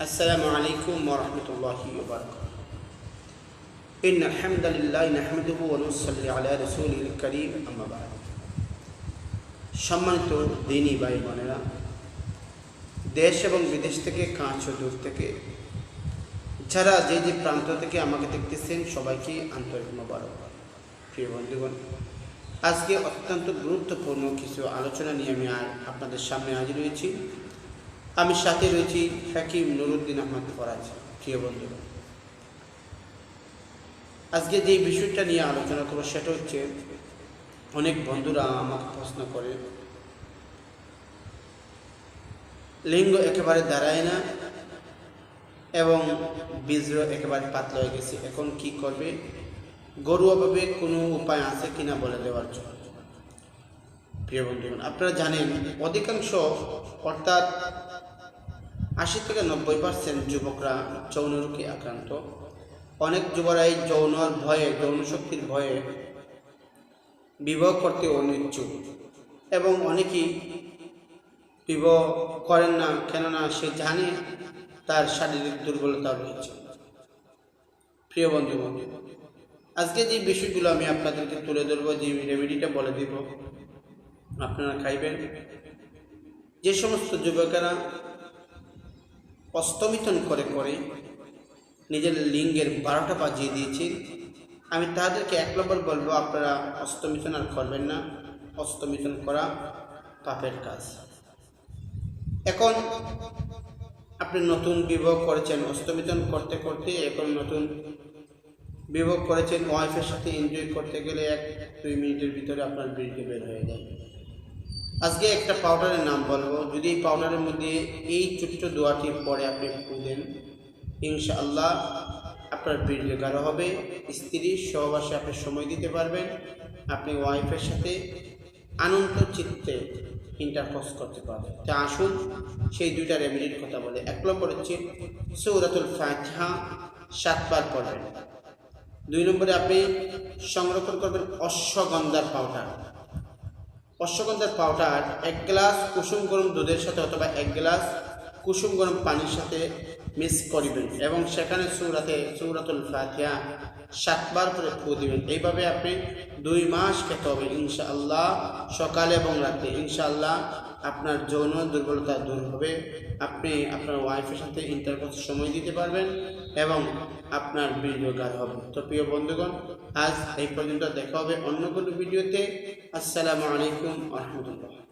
السلام عليكم ورحمة الله وبركاته إن الحمد لله نحمده ونصلي على رسوله الكريم أما بعد সম্মানিত দিনী ভাই বোনেরা দেশ এবং বিদেশ থেকে কাঁচ ও দূর থেকে যারা যে যে প্রান্ত থেকে আমাকে দেখতেছেন সবাইকে আন্তরিক মোবারক প্রিয় বন্ধুগণ আজকে অত্যন্ত গুরুত্বপূর্ণ কিছু আলোচনা নিয়ে আমি আর আপনাদের সামনে হাজির হয়েছি আমি সাথে রয়েছি হাকিম নুরুদ্দিন আহমদ ফরাজ, প্রিয় বন্ধুগণ আজকে যে বিষয়টা নিয়ে আলোচনা করব সেটা হচ্ছে, অনেক বন্ধুরা আমাকে প্রশ্ন করে, লিঙ্গ একেবারে দাঁড়ায় না এবং বীজ একেবারে পাতলা হয়ে গেছে, এখন কি করবে? গরুয়াভাবে কোনো উপায় আছে কিনা বলে দেওয়ার জন্য। প্রিয় বন্ধুগণ, আপনারা জানেন, অধিকাংশ অর্থাৎ আশি থেকে নব্বই পার্সেন্ট যুবকরা যৌন রোগে আক্রান্ত। অনেক যুবরাই যৌনর ভয়ে, যৌন শক্তির ভয়ে বিবাহ করতে অনিচ্ছুক এবং অনেকেই বিবাহ করেন না, কেননা সে জানে তার শারীরিক দুর্বলতা রয়েছে। প্রিয় বন্ধু আজকে যে বিষয়গুলো আমি আপনাদেরকে তুলে ধরবো, যে রেমেডিটা বলে দিব, আপনারা খাইবেন। যে সমস্ত যুবকেরা অস্তমিতন করে করে। নিজের লিঙ্গের বারোটা বাজিয়ে দিয়েছে। আমি তাদেরকে এক নম্বর বলব, আপনারা অস্তমিতন আর করবেন না। অস্তমিতন করা পাপের কাজ। এখন আপনি নতুন বিবাহ করেছেন অস্তমিতন করতে করতে এখন নতুন বিবাহ করেছেন ওয়াইফের সাথে এনজয় করতে গেলে এক দুই মিনিটের ভিতরে আপনার বিড়িকে বের হয়ে যায়। আজকে একটা পাউডারের নাম বলব। যদি এই পাউডারের মধ্যে এই ছোট্ট দোয়াটি পরে আপনি ফু দেন ইনশাআল্লাহ আপনার বিড়ি গাঢ় হবে স্ত্রীর সহবাসে আপনি সময় দিতে পারবেন, আপনি ওয়াইফের সাথে আনন্দ চিত্তে ইন্টারকোর্স করতে পারবেন। তা আসুন, সেই দুইটা রেমেডির কথা বলে। এক নম্বর হচ্ছে সৌরাতুল ফাতিহা সাতবার পড়বেন। দুই নম্বরে আপনি সংরক্ষণ করবেন অশ্বগন্ধার পাউডার। অশ্বগন্ধার পাউডার এক গ্লাস কুসুম গরম দুধের সাথে অথবা এক গ্লাস কুসুম গরম পানির সাথে মিক্স করিবেন এবং সেখানে সৌরাতে, সৌরাতুল ফাতিয়া সাতবার করে ফু দিবেন। এইভাবে আপনি দুই মাস খেতে হবে ইনশাআল্লাহ সকালে এবং রাতে। ইনশাআল্লাহ আপনার যৌন দুর্বলতা দূর হবে। আপনি আপনার ওয়াইফের সাথে ইন্টারকোর্স সময় দিতে পারবেন এবং আপনার ভিডিও হবে। তো প্রিয় বন্ধুগণ, আজ এই পর্যন্ত দেখা হবে অন্য কোনো ভিডিওতে আসসালামু আলাইকুম রহমতুল্লাহ।